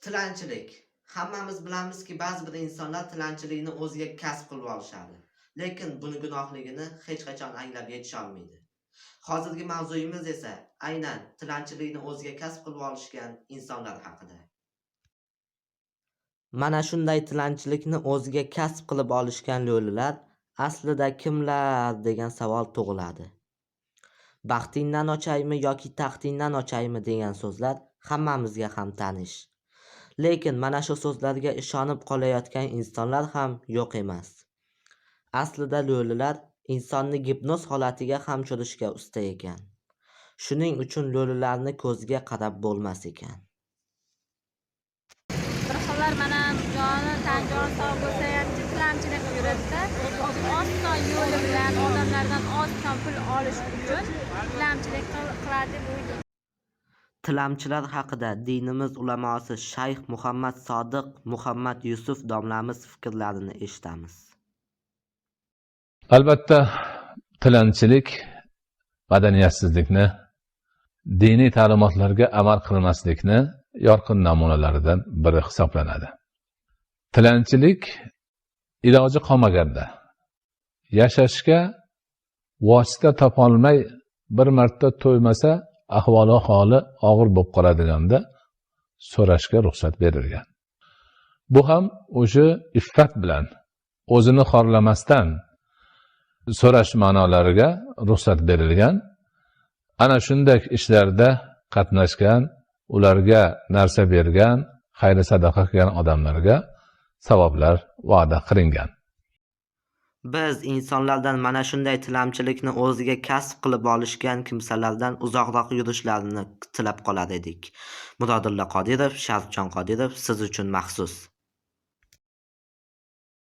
Tilanchilik. Hammamiz bilamizki, ba'zi bir insonlar tilanchilikni o'ziga kasb qilib olishadi. Lekin buni gunohligini hech qachon anglab yetisholmaydi. Hozirgi mavzuyimiz esa aynan tilanchilikni o'ziga kasb qilib olishgan insonlar haqida. Mana shunday tilanchilikni o'ziga kasb qilib olishgan lo'lilar aslida kimlar degan savol tug'iladi. Baxtingdan ochaymi yoki taxtingdan ochaymi degan so'zlar hammamizga ham tanish. Lekin mana shu so'zlarga ishonib qolayotgan insonlar ham yo'q emas. Aslida lo'lilar insonni gipnoz holatiga ham tushirishga usta ekan. Shuning uchun lo'lilarni ko'ziga qarab bo'lmas ekan. bir xillar mana joni tan joni sog' bo'lsa ham tilamchilik qilib yuradida oson yo'li bilan odamlardan oson pul olish uchun tilamchilik qiladi deb o'ylayman Tilamchilar haqida dinimiz ulamosi Shayx Muhammad Sodiq Muhammad Yusuf domlamiz fikrlarini eshitamiz. Albatta, tilanchilik madaniyatsizlikni, diniy ta'limotlarga amal qilmaslikni yorqin namunalaridan biri hisoblanadi. Tilanchilik iloji qolmaganda yashashga vosita topolmay bir marta to'ymasa ahvoli holi og'ir bo'lib qoladiganda so'rashga ruxsat berilgan. Bu ham o'sha iffat bilan o'zini xorlamasdan so'rash ma'nolariga ruxsat berilgan ana shunday ishlarda qatnashgan ularga narsa bergan xayri sadaqa qilgan odamlarga savoblar va'da qilingan Biz insonlardan mana shunday tilamchilikni o'ziga kasb qilib olishgan kimsalardan uzoqroq yurishlarini tilab qolar edik. Murodillo Qodirov, Sharifjon Qodirov siz uchun maxsus.